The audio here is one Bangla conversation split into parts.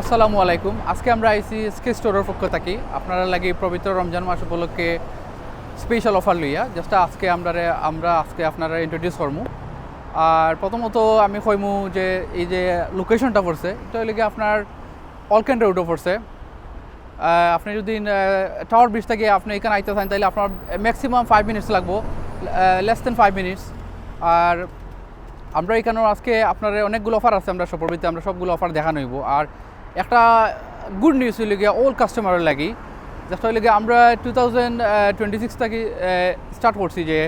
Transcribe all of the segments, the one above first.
আসসালামু আলাইকুম। আজকে আমরা আইসি স্কে স্টোরের পক্ষ থাকি। আপনারা লাগে পবিত্র রমজান মাস উপলক্ষে স্পেশাল অফার লইয়া। জাস্ট আজকে আমরা আমরা আজকে আপনারা ইন্ট্রোডিউস করব আর প্রথমত আমি কইমু যে, এই যে লোকেশনটা পড়ছে, এটা গিয়ে আপনার অলকেন রোডও পড়ছে। আপনি যদি টাওয়ার ব্রিজ থেকে আপনি এখানে আইতে চান তাহলে আপনার ম্যাক্সিমাম ফাইভ মিনিটস লাগবো। লেস দেন ফাইভ মিনিটস আর আমরা এখানেও আজকে আপনার অনেকগুলো অফার আছে, আমরা সপরবিতে আমরা সবগুলো অফার দেখানো হইব। আর একটা গুড নিউজ হইলে গিয়ে অল কাস্টমারের লাগি। জাস্ট হইলে গিয়ে আমরা টু থাউজেন্ড টোয়েন্টি সিক্স থেকে স্টার্ট করছি যে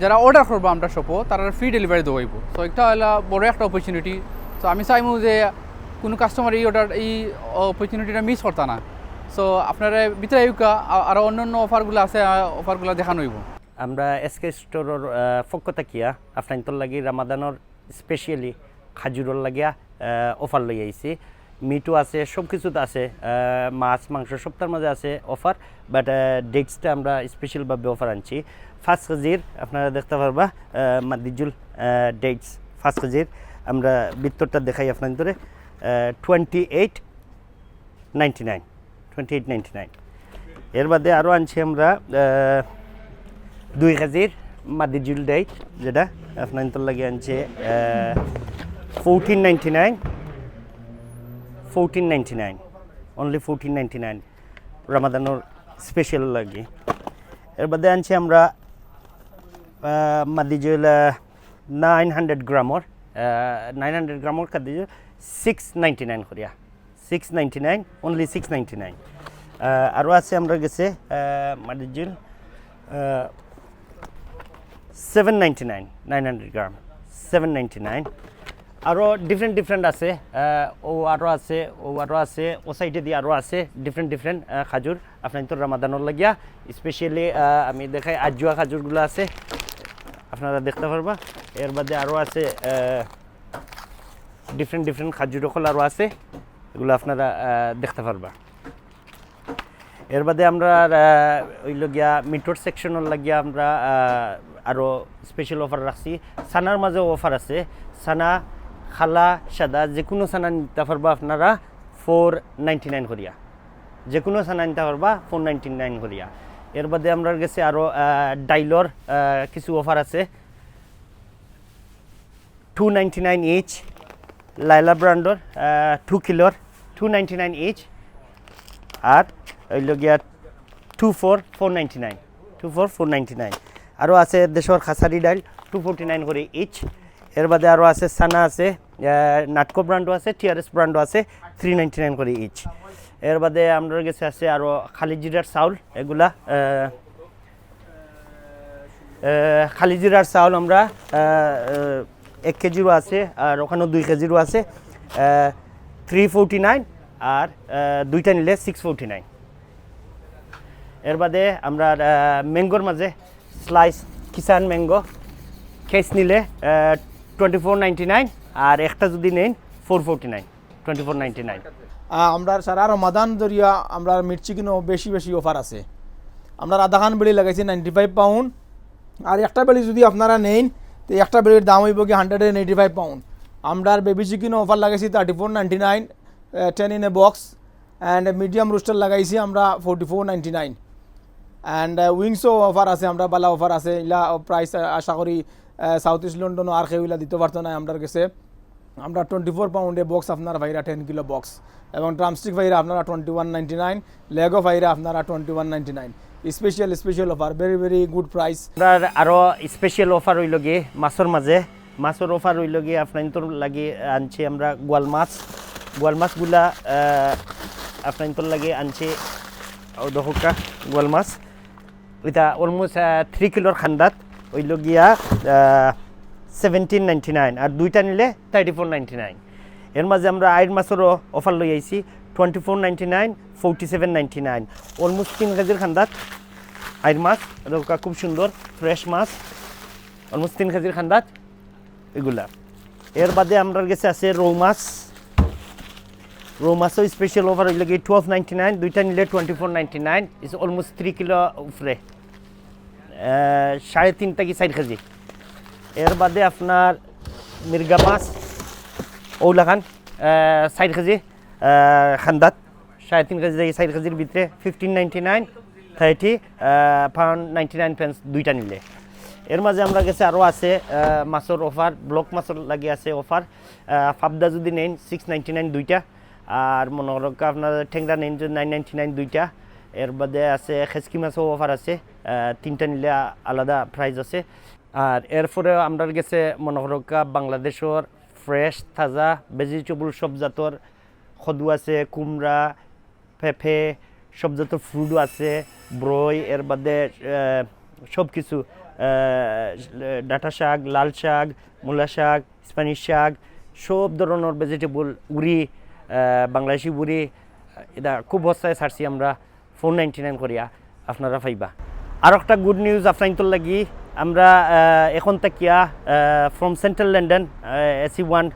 যারা অর্ডার করব আমরা সপো তারা ফ্রি ডেলিভারি দেবো হইব। সো একটা হলো বড় একটা অপরচুনিটি সো আমি চাইমু যে, কোনো কাস্টমার এই অর্ডার এই অপরচুনিটিটা মিস করতা না। সো আপনারা ভিতরে ইউকা আরও অন্য অন্য অফারগুলো আছে অফারগুলো দেখানো হইব। আমরা এসকে স্টোরের পক্ষ থাকিয়া আপনার লাগি রামাদানোর স্পেশালি খাজুরের লাগিয়া অফার লই আইছি। মিটও আছে সব কিছুতে আছে মাছ, মাংস সবটার মাঝে আছে অফার বাট ডেটসটা আমরা স্পেশালভাবে অফার আনছি। ফার্স্ট কেজির আপনারা দেখতে পারবা মাদিজুল ডেটস ফার্স্ট কেজির আমরা বিত্তরটা দেখাই আপনাদের twenty eight ninety nine twenty eight ninety nine এর বাদে আরও আনছি আমরা দুই কেজির মাদিজুল ডেট যেটা আপনার তোর লাগে আনছে fourteen ninety nine fourteen ninety nine only fourteen ninety nine রামাদানোর special লাগে এর বাদে আনছি আমরা মাদিজুল নাইন হান্ড্রেড গ্রামর নাইন হান্ড্রেড গ্রামর খাদিজুল সিক্স নাইনটি নাইন করিয়া। Six ninety nine only six ninety nine আরও আছে আমরা গেছে মাদিজুল seven ninety nine nine hundred gram seven ninety nine আরও ডিফারেন্ট ডিফারেন্ট আছে ও আরও আছে, ও আরও আছে, ও সাইডে দিয়ে আরও আছে ডিফারেন্ট ডিফারেন্ট খাজুর। আপনার তো রামাদানোর লাগিয়া স্পেশালি আমি দেখাই আজুয়া খাজুরগুলো আছে। আপনারা দেখতে পারবা। এর বাদে আরও আছে ডিফারেন্ট ডিফারেন্ট খাজুর সকল আরও আছে। এগুলো আপনারা দেখতে পারবা। এর বাদে আমরা ওইল গিয়া মিটোর সেকশনের লাগিয়া আমরা আরও স্পেশাল অফার রাখছি। সানার মাঝেও অফার আছে। সানা খালা, সাদা, যে কোনো সানা নিতে পারবা আপনারা ফোর নাইনটি নাইন করিয়া। যে কোনো সানা নিতে পারবা ফোর নাইনটি নাইন করিয়া। এর বাদে আমরা গেছে আরও ডাইলর কিছু অফার আছে। টু নাইনটি নাইন ইচ লাইলা ব্র্যান্ডর টু কিলোর টু নাইনটি নাইন ইচ আর হইল গিয়া two four four ninety nine two four four ninety nine আরও আছে দেশর খাসারি ডাইল টু ফোরটি নাইন করে ইচ এর বাদে আরও আছে সানা আছে নাটকো ব্র্যান্ডও আছে টিআরএস ব্র্যান্ডও আছে থ্রি নাইনটি নাইন করে ইচ এর বাদে আমরা গেছে আছে আরও খালি জিরার চাউল এগুলা আহ, আহ, খালি জিরার চাউল আমরা এক কেজিরও আছে আর ওখানেও দুই কেজিরও আছে থ্রি ফোরটি নাইন আর দুইটা নিলে সিক্স ফোরটি নাইন এর বাদে আমরা ম্যাঙ্গোর মাঝে স্লাইস কিষান ম্যাঙ্গো কেস নিলে টোয়েন্টি ফোর নাইন আর একটা যদি নেন, four forty nine, twenty four ninety nine. আমরা জরিয়া, আমরা মির্চি কিনো বেশি বেশি অফার আছে। আমরা আধা খান বেড়ি লাগাইছি নাইনটি ফাইভ পাউন্ড আর একটা বেড়ি যদি আপনারা নেন, তো একটা বেড়ির দাম হইব কি hundred and eighty five pound আমরা বেবি চিকেনও অফার লাগাইছি thirty four ninety nine ten in a box and medium rooster লাগাইছি আমরা forty four ninety nine and উইংসও offer আছে, আমরা বালা অফার আছে। ইলা প্রাইস আশা করি সাউথ ইস্ট লন্ডনও আর কেউ দিতে পারতো না আমরা কাছে। আমরা টোয়েন্টি ফোর পাউন্ডে বক্স আপনার ভাইরা টেন কিলো বক্স এবং ড্রামস্টিক ভাইরা আপনারা টোয়েন্টি ওয়ান নাইনটি নাইন লেগো ভাইরা আপনারা twenty one ninety nine special special offer very very good price আমরা আরও স্পেশাল অফার হইল গিয়ে মাছের মাঝে মাছের অফার হইল গিয়ে আপনার লাগে আনছি আমরা গোয়াল মাছ। গোয়াল মাছগুলা আপনার লাগে আনছি। দশটা গোয়াল মাছ। ওইটা অলমোস্ট থ্রি কিলোর খান্দাত। হইল গিয়া সেভেন্টিন নাইনটি নাইন আর দুইটা নিলে থার্টি ফোর নাইনটি নাইন এর মাঝে আমরা আইর মাছেরও অফার লই আইছি twenty four ninety nine forty seven ninety nine almost তিন কেজির খান্দাত আইর মাছ এটা খুব সুন্দর ফ্রেশ মাছ অলমোস্ট তিন কেজির খান্দাত এগুলা। এর বাদে আমরা গেছে আছে রৌ মাছ। রৌ মাছও স্পেশাল অফার হইলে কি টুয়েলভ নাইনটি নাইন দুইটা নিলে twenty four ninety nine is almost three kilo উপরে সাড়ে তিনটা কি চার কেজি। এর বাদে আপনার মির্গা মাছ ওলাখান চার কেজি খান্দাত, সাড়ে তিন কেজি থেকে চার কেজির ভিতরে fifteen ninety nine thirty pound ninety nine pence দুইটা নিলে। এর মাঝে আমরা গেছে আরও আছে মাছের অফার ব্লক মাছের লাগে আছে অফার ফাবদা যদি নেন সিক্স নাইনটি নাইন দুইটা, আর মনে আপনার ঠেংরা নেন নাইন নাইনটি নাইন দুইটা এর বাদে আছে খেসকি মাছও অফার আছে তিনটা নিলে আলাদা প্রাইস আছে। আর এরপরে আমরা গেছে মনে করো বাংলাদেশের ফ্রেশ তাজা ভেজিটেবল সব জাতর সদু আছে, কুমড়া, পেঁপে, সব জাতের ফ্রুটও আছে, ব্রই, এর বাদে সব কিছু ডাটা শাক, লাল শাক, মূলা শাক স্প্যানিশ শাক, সব ধরনের ভেজিটেবল উড়ি বাংলাদেশি উড়ি এটা খুব বস্তায় ছাড়ছি আমরা। ফোর নাইনটি নাইন করিয়া আপনারা পাইবা। আর একটা গুড নিউজ আপনার লাগি, আমরা এখন তাকিয়া from central London EC one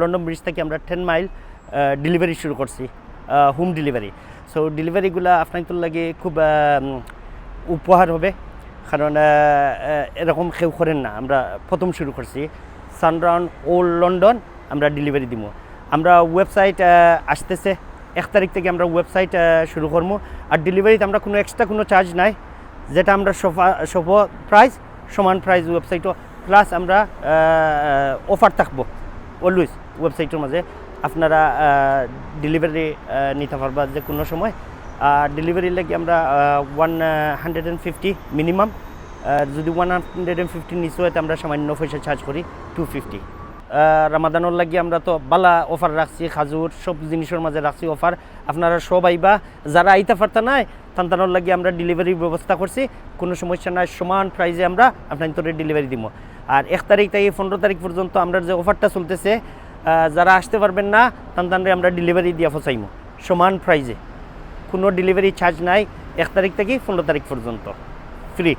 London bridge থেকে আমরা টেন মাইল ডেলিভারি শুরু করছি হোম ডেলিভারি সো ডেলিভারিগুলো আপনার লাগে খুব উপহার হবে, কারণ এরকম কেউ করেন না। আমরা প্রথম শুরু করছি সানরাউন্ড ওল্ড লন্ডন আমরা ডেলিভারি দিব আমরা ওয়েবসাইট আসতেছে এক তারিখ থেকে আমরা ওয়েবসাইট শুরু করব। আর ডেলিভারিতে আমরা কোনো এক্সট্রা কোনো চার্জ নাই, যেটা আমরা সোফা সব প্রাইস সমান প্রাইস ওয়েবসাইটও প্লাস আমরা অফার থাকব অলওয়েজ ওয়েবসাইটের মাঝে। আপনারা ডেলিভারি নিতে পারবা যে কোনো সময়। আর ডেলিভারি লাগে আমরা one hundred and fifty minimum যদি ওয়ান হান্ড্রেড অ্যান্ড ফিফটি নিচে হয় আমরা সামান্য পয়সা চার্জ করি টু ফিফটি রামাদানোর লাগি আমরা তো বালা অফার রাখছি, খাজুর, সব জিনিসের মাঝে রাখছি অফার আপনারা সব আইবা যারা আইতে পারতা নাই, তান্তানোর লাগি আমরা ডেলিভারির ব্যবস্থা করছি। কোনো সমস্যা নাই, সমান প্রাইজে আমরা আপনার তোরে ডেলিভারি দিব। আর এক তারিখ থেকে পনেরো তারিখ পর্যন্ত আমরা যে অফারটা চলতেছে যারা আসতে পারবেন না, তান্তানরে আমরা ডেলিভারি দিয়া ফসাইমো। সমান প্রাইজে কোনো ডেলিভারি চার্জ নাই, এক তারিখ থেকে পনেরো তারিখ পর্যন্ত। ফ্রি